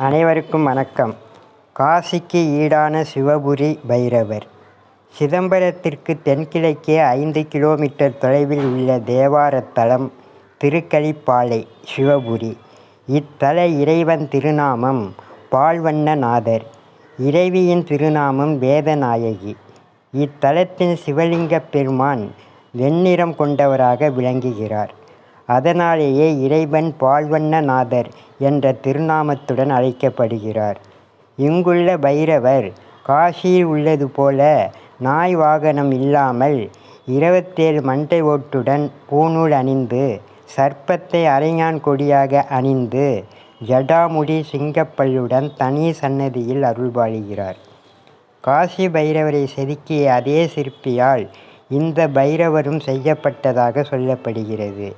அனைவருக்கும் வணக்கம். காசிக்கு ஈடான சிவபுரி பைரவர். சிதம்பரத்திற்கு தென்கிழக்கே ஐந்து கிலோமீட்டர் தொலைவில் உள்ள தேவாரத் தலம் சிவபுரி. இத்தல இறைவன் திருநாமம் பால்வண்ணநாதர். இறைவியின் திருநாமம் வேதநாயகி. இத்தலத்தின் சிவலிங்கப் பெருமான் வெண்ணிறம் கொண்டவராக விளங்குகிறார். அதனாலேயே இறைவன் பால்வண்ணநாதர் என்ற திருநாமத்துடன் அழைக்கப்படுகிறார். இங்குள்ள பைரவர் காசியில் உள்ளது போல நாய் வாகனம் இல்லாமல் இருபத்தேழு மண்டை ஓட்டுடன் பூணூல் அணிந்து சர்ப்பத்தை அரைஞான் கொடியாக அணிந்து ஜடாமுடி சிங்கப்பல்லுடன் தனி சன்னதியில் அருள்பாலிக்கிறார் காசி பைரவரை செதுக்கிய அதே சிற்பியால் இந்த பைரவரும் செய்யப்பட்டதாக சொல்லப்படுகிறது.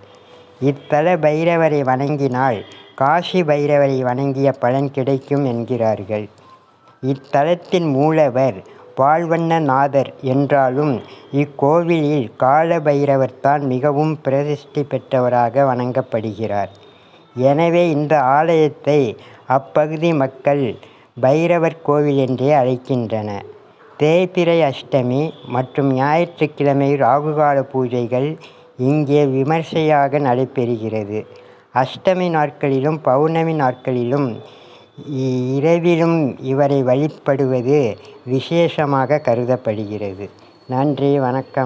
இத்தல பைரவரை வணங்கினால் காசி பைரவரை வணங்கிய பலன் கிடைக்கும் என்கிறார்கள். இத்தலத்தின் மூலவர் பால்வண்ணநாதர் என்றாலும் இக்கோவிலில் கால பைரவர்தான் மிகவும் பிரதிஷ்டி பெற்றவராக வணங்கப்படுகிறார். எனவே இந்த ஆலயத்தை அப்பகுதி மக்கள் பைரவர் கோவில் என்றே அழைக்கின்றன தேய்பிறை அஷ்டமி மற்றும் ஞாயிற்றுக்கிழமை ராகுகால பூஜைகள் இங்கே விமர்சையாக நடைபெறுகிறது. அஷ்டமி நாட்களிலும் பௌர்ணமி நாட்களிலும் இரவிலும் இவரை வழிபடுவது விசேஷமாக கருதப்படுகிறது. நன்றி வணக்கம்.